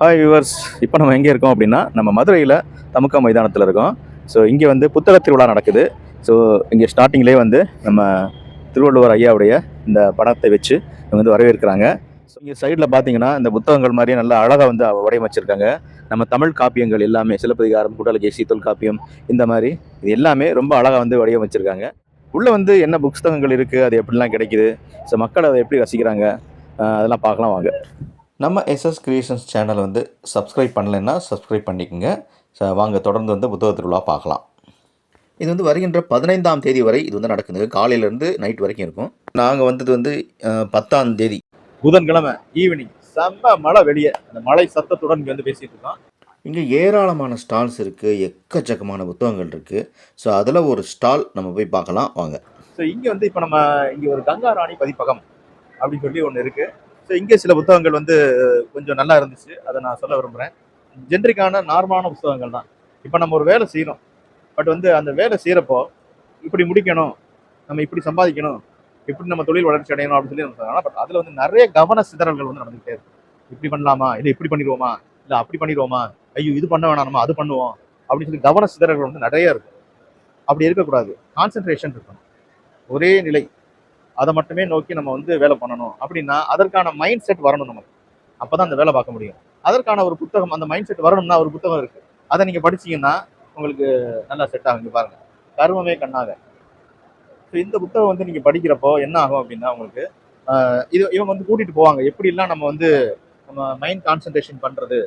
Hi viewers இப்போ நம்ம எங்கே இருக்கோம் அப்படின்னா நம்ம மதுரையில் தமுக்கா மைதானத்தில் இருக்கோம். ஸோ இங்கே வந்து புத்தக திருவிழா நடக்குது. ஸோ இங்கே ஸ்டார்டிங்லேயே வந்து நம்ம திருவள்ளுவர் ஐயாவுடைய இந்த படத்தை வச்சு இவங்க வந்து வரவேற்கிறாங்க. ஸோ இங்கே சைடில் பார்த்தீங்கன்னா இந்த புத்தகங்கள் மாதிரியே நல்லா அழகாக வந்து வடிவமைச்சிருக்காங்க. நம்ம தமிழ் காப்பியங்கள் எல்லாமே சிலப்பதிகாரம் குடலகேசி தொல்காப்பியம் இந்த மாதிரி இது எல்லாமே ரொம்ப அழகாக வந்து வடிவமைச்சிருக்காங்க. உள்ளே வந்து என்ன புத்தகங்கள் இருக்குது அது எப்படிலாம் கிடைக்குது? ஸோ மக்கள் அதை எப்படி ரசிக்கிறாங்க? அதெல்லாம் பார்க்கலாம் வாங்க. நம்ம எஸ்எஸ் கிரியேஷன்ஸ் சேனல் வந்து சப்ஸ்கிரைப் பண்ணலைன்னா சப்ஸ்கிரைப் பண்ணிக்கோங்க. ச- வாங்க தொடர்ந்து வந்து புத்தக திருவிழா பார்க்கலாம். இது வந்து வருகின்ற பதினைந்தாம் தேதி வரை இது வந்து நடக்குது. காலையிலேருந்து நைட் வரைக்கும் இருக்கும். நாங்கள் வந்தது வந்து பத்தாம் தேதி. புதன்கிழமை ஈவினிங் செம்ம மழை வெளியே. அந்த மழை சத்தத்துடன் இங்கே வந்து பேசிட்டு இருக்கோம். இங்கே ஏராளமான ஸ்டால்ஸ் இருக்குது எக்கச்சக்கமான புத்தகங்கள் இருக்குது ஸோ அதில் ஒரு ஸ்டால் நம்ம போய் பார்க்கலாம். வாங்க. ஸோ இங்கே வந்து இப்போ நம்ம இங்கே ஒரு கங்கா ராணி பதிப்பகம் அப்படின்னு சொல்லி ஒன்று இருக்குது ஸோ இங்கே சில புத்தகங்கள் வந்து கொஞ்சம் நல்லா இருந்துச்சு. அதை நான் சொல்ல விரும்புகிறேன் ஜென்ரிக்கான நார்மலான புத்தகங்கள் தான். இப்போ நம்ம ஒரு வேலை செய்கிறோம் பட் வந்து அந்த வேலை செய்கிறப்போ இப்படி முடிக்கணும் நம்ம இப்படி சம்பாதிக்கணும் இப்படி நம்ம தொழில் வளர்ச்சி அடையணும் அப்படின்னு சொல்லி நம்ம சொல்லலாம் பட் அதில் வந்து நிறைய கவன சிதறல்கள் வந்து நடந்துகிட்டே இருக்கு. இப்படி பண்ணலாமா? இல்லை இப்படி பண்ணிடுவோமா? இல்லை அப்படி பண்ணிடுவோமா? ஐயோ இது பண்ண வேணாம் நம்ம அது பண்ணுவோம் அப்படின்னு சொல்லி கவன சிதறல்கள் வந்து நிறைய இருக்கு. அப்படி இருக்கக்கூடாது. கான்சென்ட்ரேஷன் இருக்கணும். ஒரே நிலை. அதை மட்டுமே நோக்கி நம்ம வந்து வேலை பண்ணணும். அப்படின்னா அதற்கான மைண்ட் செட் வரணும் நமக்கு. அப்பதான் அந்த வேலை பார்க்க முடியும். அதற்கான ஒரு புத்தகம் அந்த மைண்ட் செட் வரணும்னா ஒரு புத்தகம் இருக்கு. அதை நீங்க படிச்சீங்கன்னா உங்களுக்கு நல்லா செட் ஆகுங்க பாருங்கள் பாருங்க. கர்மமே கண்ணாக. ஸோ இந்த புத்தகம் வந்து நீங்க படிக்கிறப்போ என்ன ஆகும் அப்படின்னா உங்களுக்கு இது இவங்க வந்து கூட்டிட்டு போவாங்க. எப்படிலாம் நம்ம வந்து நம்ம மைண்ட் கான்சென்ட்ரேஷன் பண்றது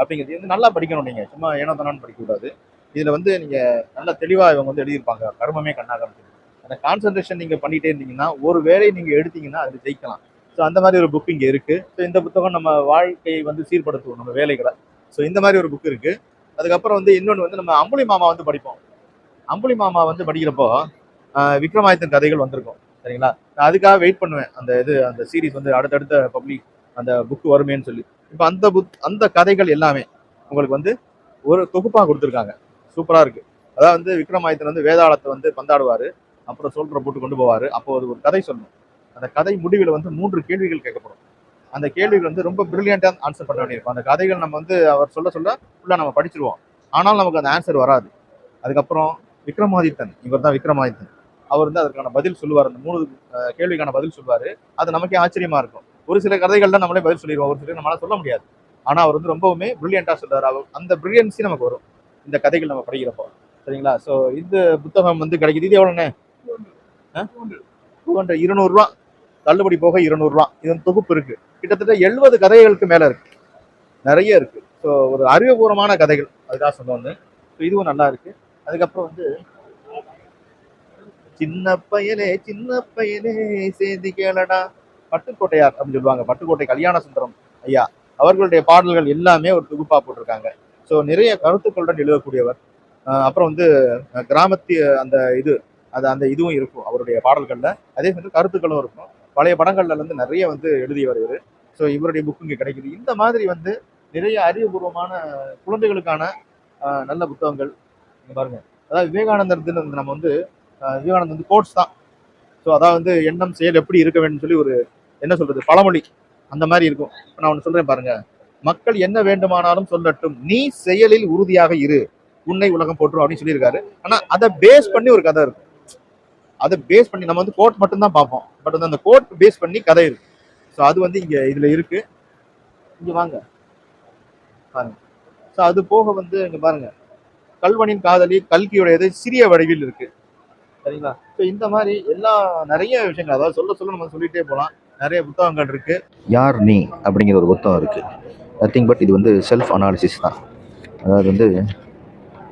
அப்படிங்கிறது. வந்து நல்லா படிக்கணும் நீங்க. சும்மா ஏனோ தானோன்னு படிக்கக்கூடாது. இதில் வந்து நீங்கள் நல்லா தெளிவாக இவங்க வந்து எழுதியிருப்பாங்க. கர்மமே கண்ணாக அப்படின்னு. அந்த கான்சன்ட்ரேஷன் நீங்க பண்ணிட்டே இருந்தீங்கன்னா ஒரு வேலையை நீங்க எடுத்தீங்கன்னா அதில் ஜெயிக்கலாம். ஸோ அந்த மாதிரி ஒரு புக் இங்கே இருக்கு. ஸோ இந்த புத்தகம் நம்ம வாழ்க்கையை வந்து சீர்படுத்துவோம் நம்ம வேலைகளை. ஸோ இந்த மாதிரி ஒரு புக் இருக்கு. அதுக்கப்புறம் வந்து இன்னொன்று வந்து நம்ம அம்புலி மாமா வந்து படிப்போம். அம்புலி மாமா வந்து படிக்கிறப்போ ஆஹ் விக்ரமாதித்தன் கதைகள் வந்திருக்கும். சரிங்களா? நான் அதுக்காக வெயிட் பண்ணுவேன். அந்த இது அந்த சீரீஸ் வந்து அடுத்தடுத்த பப்ளிக் அந்த புக்கு வருமேன்னு சொல்லி. இப்போ அந்த புக் அந்த கதைகள் எல்லாமே உங்களுக்கு வந்து ஒரு தொகுப்பாக கொடுத்துருக்காங்க. சூப்பராக இருக்குது அதாவது வந்து விக்ரமாதித்தன் வந்து வேதாளத்தை வந்து பந்தாடுவார். அப்புறம் சோல்டரை போட்டு கொண்டு போவார். அப்போ அது ஒரு கதை சொல்லணும். அந்த கதை முடிவில் வந்து மூன்று கேள்விகள் கேட்கப்படும். அந்த கேள்விகள் வந்து ரொம்ப பிரில்லியண்டாக ஆன்சர் பண்ண வேண்டியிருக்கும். அந்த கதைகள் நம்ம வந்து அவர் சொல்ல சொல்ல ஃபுல்லாக நம்ம படிச்சிருவோம். ஆனால் நமக்கு அந்த ஆன்சர் வராது. அதுக்கப்புறம் விக்ரமாதித்தன் இவர் தான் விக்ரமாதித்தன். அவர் வந்து அதற்கான பதில் சொல்லுவார். அந்த மூணு கேள்விக்கான பதில் சொல்லுவார். அது நமக்கே ஆச்சரியமா இருக்கும். ஒரு சில கதைகள்லாம் நம்மளே பதில் சொல்லிடுவோம். ஒரு சில நம்மளால் சொல்ல முடியாது. ஆனால் அவர் வந்து ரொம்பவுமே பிரில்லியண்ட்டாக சொல்கிறார் அவர் அந்த பிரில்லியன்ஸி நமக்கு வரும். இந்த கதைகள் நம்ம படிக்கிறப்போ. சரிங்களா? ஸோ இந்த புத்தகம் வந்து கிடைக்குது. இது எவ்வளோண்ணே? டூ ஹண்ட்ரட் இருநூறுவா தள்ளுபடி போக இருநூறுவா. இதன் தொகுப்பு இருக்கு. கிட்டத்தட்ட எழுபது கதைகளுக்கு மேல இருக்கு. நிறைய இருக்கு. ஸோ ஒரு அறிவுபூர்வமான கதைகள். அதுக்காக சொன்னோன்னு ஸோ இதுவும் நல்லா இருக்கு. அதுக்கப்புறம் வந்து சின்ன பையனே சின்ன பையனே சேதி கேளடா. பட்டுக்கோட்டையார் அப்படின்னு சொல்லுவாங்க. பட்டுக்கோட்டை கல்யாண சுந்தரம் ஐயா. அவர்களுடைய பாடல்கள் எல்லாமே ஒரு தொகுப்பா போட்டிருக்காங்க. ஸோ நிறைய கருத்துக்களுடன் எழுதக்கூடியவர். அப்புறம் வந்து கிராமத்து கிராமத்திய அந்த இது அது அந்த இதுவும் இருக்கும் அவருடைய பாடல்களில். அதே மாதிரி கருத்துக்களும் இருக்கும். பழைய படங்கள்ல இருந்து நிறைய வந்து எழுதி வருவார் ஸோ இவருடைய புக்கு இங்கே கிடைக்குது. இந்த மாதிரி வந்து நிறைய அறிவுபூர்வமான குழந்தைகளுக்கான நல்ல புத்தகங்கள் நீங்கள் பாருங்கள் அதாவது விவேகானந்தர் வந்து நம்ம வந்து விவேகானந்தர் வந்து கோட்ஸ் தான். ஸோ அதாவது வந்து எண்ணம் செயல் எப்படி இருக்க வேண்டும் சொல்லி ஒரு என்ன சொல்கிறது பழமொழி அந்த மாதிரி இருக்கும். இப்போ நான் ஒன்று சொல்கிறேன் பாருங்கள் மக்கள் என்ன வேண்டுமானாலும் சொல்லட்டும். நீ செயலில் உறுதியாக இரு. உன்னை உலகம் போட்டுரும் அப்படின்னு சொல்லியிருக்காரு. ஆனால் அதை பேஸ் பண்ணி ஒரு கதை இருக்கும். அதை பேஸ் பண்ணி நம்ம வந்து கோட் மட்டும்தான் பார்ப்போம். பட் வந்து அந்த கோட் பேஸ் பண்ணி கதை இருக்கு. ஸோ அது வந்து இங்கே இதில் இருக்கு. இங்கே வாங்க. பாருங்க. ஸோ அது போக வந்து இங்கே பாருங்க. கல்வனின் காதலி கல்கியுடையது சிறிய வடிவில் இருக்கு. சரிங்களா? ஸோ இந்த மாதிரி எல்லா நிறைய விஷயங்கள் அதாவது சொல்ல சொல்ல நம்ம சொல்லிட்டே போகலாம் நிறைய புத்தகங்கள் இருக்கு. யார் நீ? அப்படிங்கிற ஒரு புத்தகம் இருக்கு. நத்திங் பட் இது வந்து செல்ஃப் அனாலிசிஸ் தான். அதாவது வந்து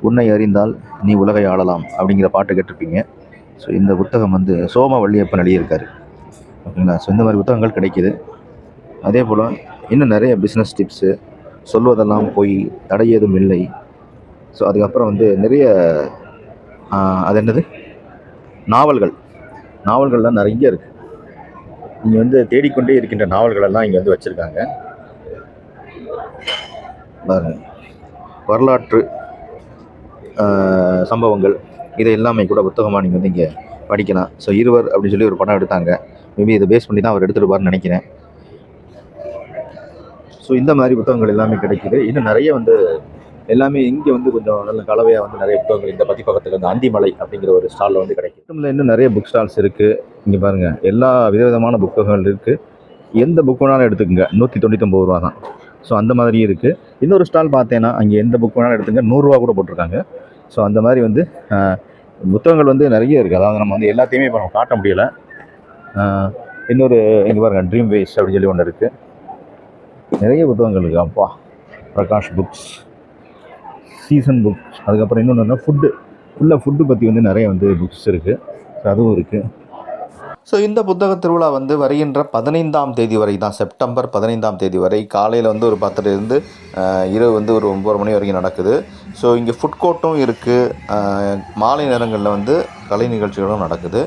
உன்னை அறிந்தால் நீ உலகை ஆளலாம் அப்படிங்கிற பாட்டு கேட்டிருப்பீங்க. ஸோ இந்த புத்தகம் வந்து சோம வள்ளியப்பன் எழுதியிருக்காரு. ஓகேங்களா? ஸோ இந்த மாதிரி புத்தகங்கள் கிடைக்கிது. அதே போல் இன்னும் நிறைய பிஸ்னஸ் டிப்ஸு சொல்வதெல்லாம் போய் தடையேதும் இல்லை. ஸோ அதுக்கப்புறம் வந்து நிறைய அது என்னது? நாவல்கள். நாவல்கள்லாம் நிறைய இருக்குது நீங்கள் வந்து தேடிக்கொண்டே இருக்கின்ற நாவல்களெல்லாம் இங்கே வந்து வச்சுருக்காங்க. வரலாற்று சம்பவங்கள். இதை எல்லாமே கூட புத்தகமாக நீங்கள் வந்து இங்கே படிக்கலாம். ஸோ இருவர் அப்படின்னு சொல்லி ஒரு படம் எடுத்தாங்க. மேபி இதை பேஸ் பண்ணி தான் அவர் எடுத்துருப்பார்னு நினைக்கிறேன். ஸோ இந்த மாதிரி புத்தகங்கள் எல்லாமே கிடைக்குது. இன்னும் நிறைய வந்து எல்லாமே இங்கே வந்து கொஞ்சம் நல்ல கலவையாக வந்து நிறைய புத்தகங்கள் இந்த பதிப்பகத்தில் வந்து அந்திமலை அப்படிங்கிற ஒரு ஸ்டாலில் வந்து கிடைக்கும் இன்னும் இன்னும் நிறைய புக் ஸ்டால்ஸ் இருக்குது இங்கே பாருங்கள் எல்லா விதவிதமான புத்தகங்கள் இருக்குது எந்த புக் வேணாலும் எடுத்துக்கோங்க. நூற்றி தொண்ணூத்தொம்பது ரூபா தான். ஸோ அந்த மாதிரியும் இருக்குது இன்னொரு ஸ்டால் பார்த்தேன்னா அங்கே எந்த புக் வேணாலும் எடுத்துங்க நூறுரூவா கூட போட்டிருக்காங்க. ஸோ அந்த மாதிரி வந்து புத்தகங்கள் வந்து நிறைய இருக்குது அதாவது நம்ம வந்து எல்லாத்தையுமே இப்போ நம்ம காட்ட முடியலை. இன்னொரு இங்கே பாருங்கள் ட்ரீம் வேஸ்ட் அப்படின்னு சொல்லி ஒன்று இருக்குது நிறைய புத்தகங்கள் இருக்குது அப்பா பிரகாஷ் புக்ஸ் சீசன் புக்ஸ் அதுக்கப்புறம் இன்னொன்று ஃபுட்டு ஃபுல்லாக ஃபுட்டு பற்றி வந்து நிறைய வந்து புக்ஸ் இருக்குது ஸோ அதுவும் இருக்குது ஸோ இந்த புத்தக திருவிழா வந்து வருகின்ற பதினைந்தாம் தேதி வரை தான் செப்டம்பர் பதினைந்தாம் தேதி வரை காலையில் வந்து ஒரு பத்துலேருந்து இரவு வந்து ஒரு ஒம்பது மணி வரைக்கும் நடக்குது. ஸோ இங்கே ஃபுட் கோர்ட்டும் இருக்குது மாலை நேரங்களில் வந்து கலை நிகழ்ச்சிகளும் நடக்குது.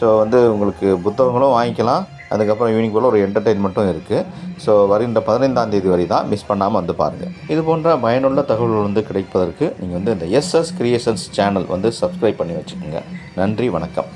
ஸோ வந்து உங்களுக்கு புத்தகங்களும் வாங்கிக்கலாம். அதுக்கப்புறம் ஈவினிங் போல் ஒரு என்டர்டெயின்மெண்ட்டும் இருக்குது ஸோ வருகின்ற பதினைந்தாம் தேதி வரை தான் மிஸ் பண்ணாமல் வந்து பாருங்கள் இது போன்ற பயனுள்ள தகவல்கள் வந்து கிடைப்பதற்கு நீங்கள் வந்து இந்த எஸ்எஸ் கிரியேஷன்ஸ் சேனல் வந்து சப்ஸ்கிரைப் பண்ணி வச்சுக்கோங்க. நன்றி வணக்கம்.